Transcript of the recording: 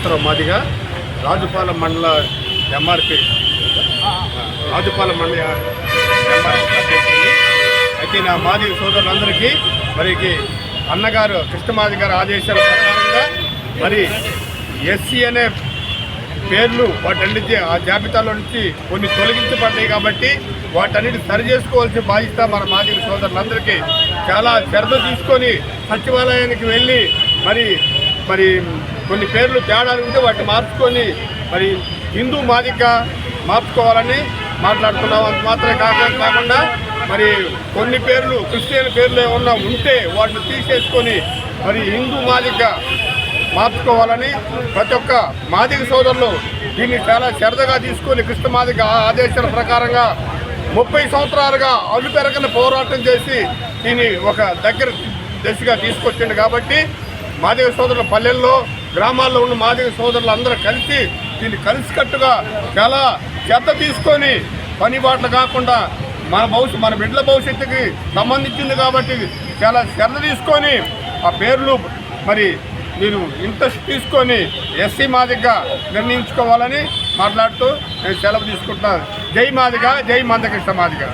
నాగేశ్వరరావు మాదిగా రాజుపాలెం మండల ఎంఆర్పి రాజుపాలెం మండల అయితే నా మాది సోదరులందరికీ మరికి అన్నగారు కృష్ణమాది గారి ఆదేశాల ప్రకారంగా మరి ఎస్సీ అనే పేర్లు వాటన్నిటి ఆ జాబితాలో నుంచి కొన్ని తొలగించబడ్డాయి కాబట్టి వాటన్నిటి సరి చేసుకోవాల్సిన బాధ్యత మన మాదిరి సోదరులందరికీ. చాలా శ్రద్ధ తీసుకొని సచివాలయానికి వెళ్ళి మరి మరి కొన్ని పేర్లు తేడాలు ఉంటే వాటిని మార్చుకొని మరి హిందూ మాదిక మార్చుకోవాలని మాట్లాడుతున్నాం. అంత మాత్రమే కాక కాకుండా మరి కొన్ని పేర్లు క్రిస్టియన్ పేర్లు ఏమన్నా ఉంటే వాటిని తీసేసుకొని మరి హిందూ మాదిక మార్చుకోవాలని ప్రతి ఒక్క మాదిక సోదరులు దీన్ని చాలా శ్రద్ధగా తీసుకొని కృష్ణ మాదిక ఆదేశాల ప్రకారంగా ముప్పై సంవత్సరాలుగా అలుపెరగన పోరాటం చేసి దీన్ని ఒక దగ్గర దశగా తీసుకొచ్చింది కాబట్టి మాదిగ సోదరుల పల్లెల్లో గ్రామాల్లో ఉన్న మాదిగ సోదరులు అందరూ కలిసి దీన్ని కలిసికట్టుగా చాలా శ్రద్ధ తీసుకొని పని బాటలు కాకుండా మన భవిష్యత్ మన బిడ్డల భవిష్యత్తుకి సంబంధించింది కాబట్టి చాలా శ్రద్ధ తీసుకొని ఆ పేర్లు మరి మీరు ఇంట్రెస్ట్ తీసుకొని ఎస్సీ మాదిగా నిర్ణయించుకోవాలని మాట్లాడుతూ నేను సెలవు తీసుకుంటున్నాను. జై మాదిగా జై మందకృష్ణ మాదిగా